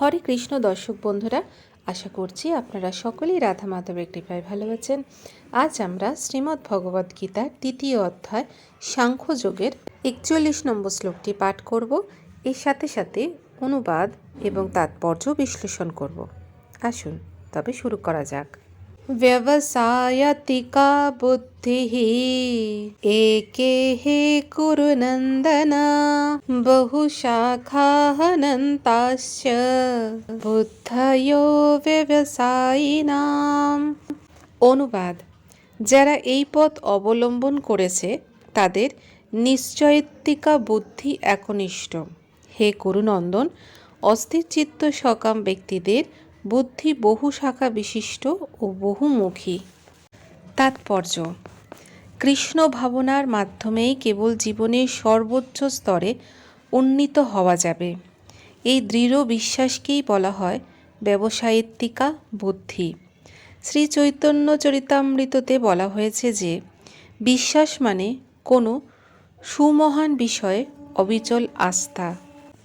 হরে কৃষ্ণ দর্শক বন্ধুরা, আশা করছি আপনারা সকলেই রাধা মাধবের কৃপায় ভালো আছেন। আজ আমরা শ্রীমদ্ ভগবদ গীতার তৃতীয় অধ্যায় সাংখ্যযোগের একচল্লিশ নম্বর শ্লোকটি পাঠ করব। এর সাথে সাথে অনুবাদ এবং তাৎপর্য বিশ্লেষণ করব। আসুন, তবে শুরু করা যাক। व्यवसायतिका बुद्धिः एके हे कुरुनन्दन बहुशाखाहनन्ताश्च বুদ্ধয়ো ব্যবসায়িনাম অনুবাদ যারা এই পথ অবলম্বন করেছে, তাদের নিশ্চয়ত্বিকা বুদ্ধি একনিষ্ঠ। হে করুনন্দন অস্থিরচিত্ত সকাম ব্যক্তিদের বুদ্ধি বহু শাখা বিশিষ্ট ও বহুমুখী তাৎপর্য, কৃষ্ণ ভাবনার মাধ্যমেই কেবল জীবনের সর্বোচ্চ স্তরে উন্নীত হওয়া যাবে। এই দৃঢ় বিশ্বাসকেই বলা হয় ব্যবসায়িত্তিকা বুদ্ধি। শ্রী চৈতন্য চরিতামৃততে বলা হয়েছে যে, বিশ্বাস মানে কোনো সুমহান বিষয়ে অবিচল আস্থা।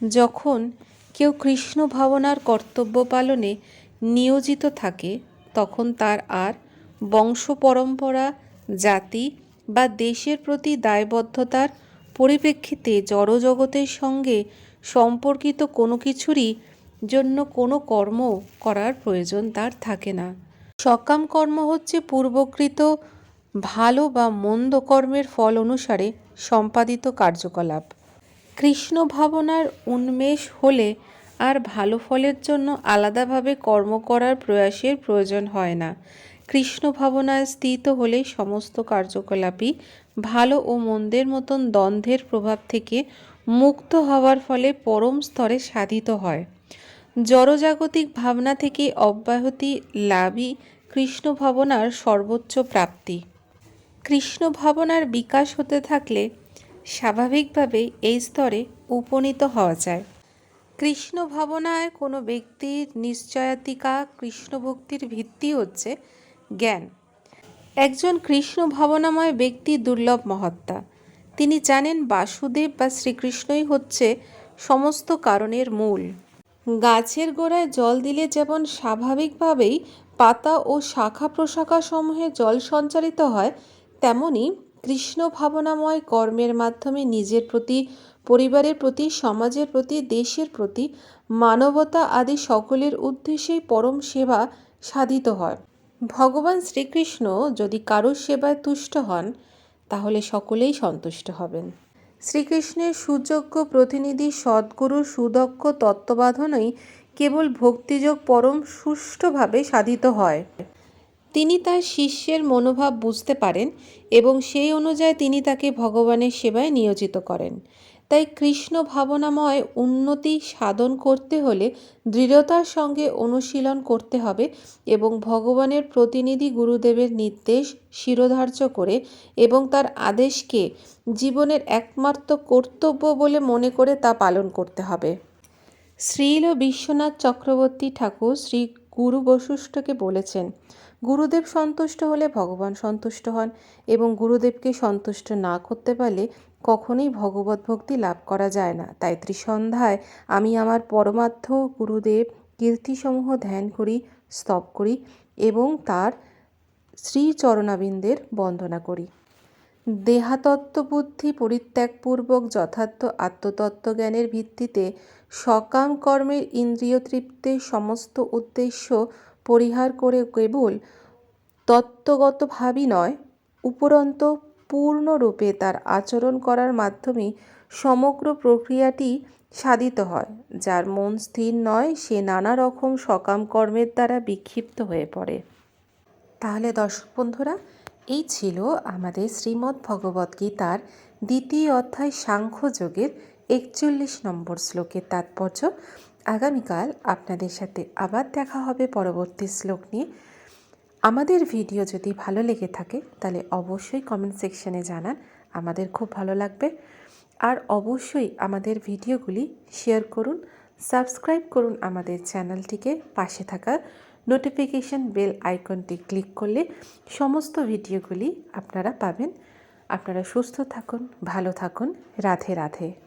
যখন কেউ কৃষ্ণ ভাবনার কর্তব্য পালনে নিয়োজিত থাকে, তখন তার আর বংশ পরম্পরা জাতি বা দেশের প্রতি দায়বদ্ধতার পরিপ্রেক্ষিতে জড়জগতের সঙ্গে সম্পর্কিত কোনো কিছুরই জন্য কোনো কর্ম করার প্রয়োজন তার থাকে না। সকাম কর্ম হচ্ছে পূর্বকৃত ভালো বা মন্দ কর্মের ফল অনুসারে সম্পাদিত কার্যকলাপ। কৃষ্ণ ভাবনার উন্মেষ হলে আর ভালো ফলের জন্য আলাদাভাবে কর্ম করার প্রয়াসের প্রয়োজন হয় না। কৃষ্ণ ভাবনায় স্থিত হলে সমস্ত কার্যকলাপই ভালো ও মন্দের মতন দ্বন্দ্বের প্রভাব থেকে মুক্ত হওয়ার ফলে পরম স্তরে সাধিত হয়। জড়জাগতিক ভাবনা থেকে অব্যাহতি লাভই কৃষ্ণ ভাবনার সর্বোচ্চ প্রাপ্তি। কৃষ্ণ ভাবনার বিকাশ হতে থাকলে স্বাভাবিকভাবেই এই স্তরে উপনীত হওয়া যায়। কৃষ্ণ ভাবনায় কোনো ব্যক্তির নিশ্চয়াতিকা কৃষ্ণ ভক্তির ভিত্তি হচ্ছে জ্ঞান। একজন কৃষ্ণ ভাবনাময় ব্যক্তি দুর্লভ মহাত্মা। তিনি জানেন বাসুদেব বা শ্রীকৃষ্ণই হচ্ছে সমস্ত কারণের মূল। গাছের গোড়ায় জল দিলে যেমন স্বাভাবিকভাবেই পাতা ও শাখা প্রশাখা সমূহে জল সঞ্চারিত হয়, তেমনি কৃষ্ণ ভাবনাময় কর্মের মাধ্যমে নিজের প্রতি, পরিবারের প্রতি, সমাজের প্রতি, দেশের প্রতি মানবতা আদি সকলের উদ্দেশ্যেই পরম সেবা সাধিত হয়। ভগবান শ্রীকৃষ্ণ যদি কারোর সেবায় তুষ্ট হন, তাহলে সকলেই সন্তুষ্ট হবেন। শ্রীকৃষ্ণের সুযোগ্য প্রতিনিধি সদ্গুরুর সুদক্ষ তত্ত্ববাধনই কেবল ভক্তিযোগ পরম সুষ্ঠুভাবে সাধিত হয়। তিনি তার শিষ্যের মনোভাব বুঝতে পারেন এবং সেই অনুযায়ী তিনি তাকে ভগবানের সেবায় নিয়োজিত করেন। তাই কৃষ্ণ ভাবনাময় উন্নতি সাধন করতে হলে দৃঢ়তার সঙ্গে অনুশীলন করতে হবে এবং ভগবানের প্রতিনিধি গুরুদেবের নির্দেশ শিরোধার্য করে এবং তার আদেশকে জীবনের একমাত্র কর্তব্য বলে মনে করে তা পালন করতে হবে। শ্রীল বিশ্বনাথ চক্রবর্তী ঠাকুর শ্রী গুরু বশিষ্ঠকে বলেছেন, গুরুদেব সন্তুষ্ট হলে ভগবান সন্তুষ্ট হন এবং গুরুদেবকে সন্তুষ্ট না করতে পারলে কখনোই ভগবত ভক্তি লাভ করা যায় না। তাই ত্রিসন্ধ্যায় আমি আমার পরমার্থ গুরুদেব কীর্তিসমূহ ধ্যান করি, স্তব করি এবং তার শ্রীচরণাবিন্দের বন্দনা করি। দেহাতত্ত্ব বুদ্ধি পরিত্যাগপূর্বক যথার্থ আত্মতত্ত্ব জ্ঞানের ভিত্তিতে সকাম কর্মের ইন্দ্রিয় তৃপ্তির সমস্ত উদ্দেশ্য পরিহার করে কেবল তত্ত্বগতভাবই নয়, উপরন্ত পূর্ণরূপে তার আচরণ করার মাধ্যমে সমগ্র প্রক্রিয়াটি সাধিত হয়, যার মন স্থির নয়, সে নানা রকম সকাম কর্মের দ্বারা বিক্ষিপ্ত হয়ে পড়ে। তাহলে দর্শক বন্ধুরা, এই ছিল আমাদের শ্রীমদ্ ভগবদ্গীতার দ্বিতীয় অধ্যায় সাংখ্যযোগের একচল্লিশ নম্বর শ্লোকের তাৎপর্য। আগামীকাল আপনাদের সাথে আবার দেখা হবে পরবর্তী শ্লোক নিয়ে। আমাদের ভিডিও যদি ভালো লেগে থাকে, তাহলে অবশ্যই কমেন্ট সেকশনে জানান। আমাদের খুব ভালো লাগবে। আর অবশ্যই আমাদের ভিডিওগুলি শেয়ার করুন সাবস্ক্রাইব করুন আমাদের চ্যানেলটিকে পাশে থাকা নোটিফিকেশন বেল আইকনটি ক্লিক করলে সমস্ত ভিডিওগুলি আপনারা পাবেন। আপনারা সুস্থ থাকুন, ভালো থাকুন। রাধে রাধে।